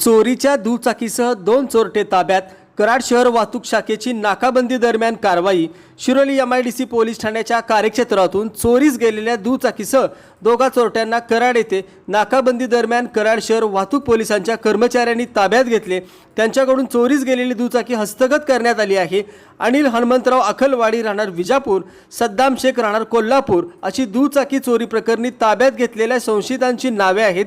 चोरीच्या दुचाकीसह दोन चोरटे ताब्यात. कराड शहर वाहतूक शाखेची नाकाबंदी दरम्यान कारवाई. Shiroli M I D C police ठाण्याच्या कार्यक्षेत्रातून चोरीस गेलेल्या दुचाकीसह दोघा चोरट्यांना कराड येथे नाकाबंदी दरम्यान कराड शहर वाहतूक पोलिसांच्या कर्मचाऱ्यांनी ताब्यात घेतले. त्यांच्याकडून चोरीस गेलेली दुचाकी हस्तगत करण्यात आली आहे. अनिल हनुमंतराव अखलवाडी राहणार विजापूर सद्दाम शेख राहणार कोल्हापूर अशी दुचाकी चोरी प्रकरणी ताब्यात घेतलेल्या संशयितांची नावे आहेत.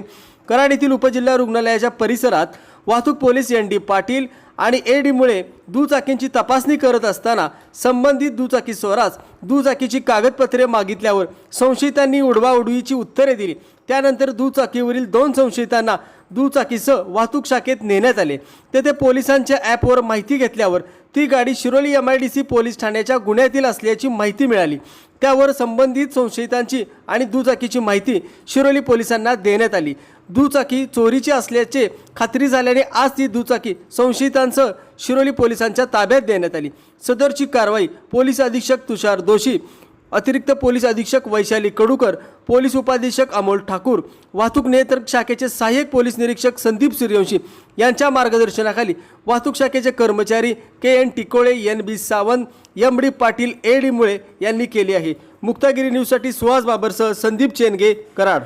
कराड येथील उपजिल्हा रुग्णालयाच्या परिसरात वाहतूक पोलीस एन डी पाटील आणि ए डीमुळे दुचाकींची तपासणी करत असताना संबंधित दुचाकी स्वरास दुचाकीची कागदपत्रे मागितल्यावर संशयितांनी उडवाउडवीची उत्तरे दिली. त्यानंतर दुचाकीवरील दोन संशयितांना दुचाकीसह वाहतूक शाखेत नेण्यात आले. तेथे पोलिसांच्या ॲपवर माहिती घेतल्यावर ती गाडी Shiroli M I D C police ठाण्याच्या गुन्ह्यातील असल्याची माहिती मिळाली. त्यावर संबंधित संशयितांची आणि दुचाकीची माहिती शिरोली पोलिसांना देण्यात आली. दुचाकी चोरीची असल्याचे खात्री झाल्याने आज ती दुचाकी संशयितांसह शिरोली पोलिसांच्या ताब्यात देण्यात आली. सदरची कारवाई पोलीस अधीक्षक तुषार दोशी अतिरिक्त पोलीस अधीक्षक वैशाली कडूकर पोलीस उपाधीक्षक अमोल ठाकूर वाहतूक नियंत्रण शाखेचे सहाय्यक पोलीस निरीक्षक संदीप सूर्यवंशी यांच्या मार्गदर्शनाखाली वाहतूक शाखेचे कर्मचारी K N Tikole N B Sawant M D Patil A D Mule यांनी केली आहे. मुक्तागिरी न्यूजसाठी सुहास बाबरसह संदीप चेनगे कराड.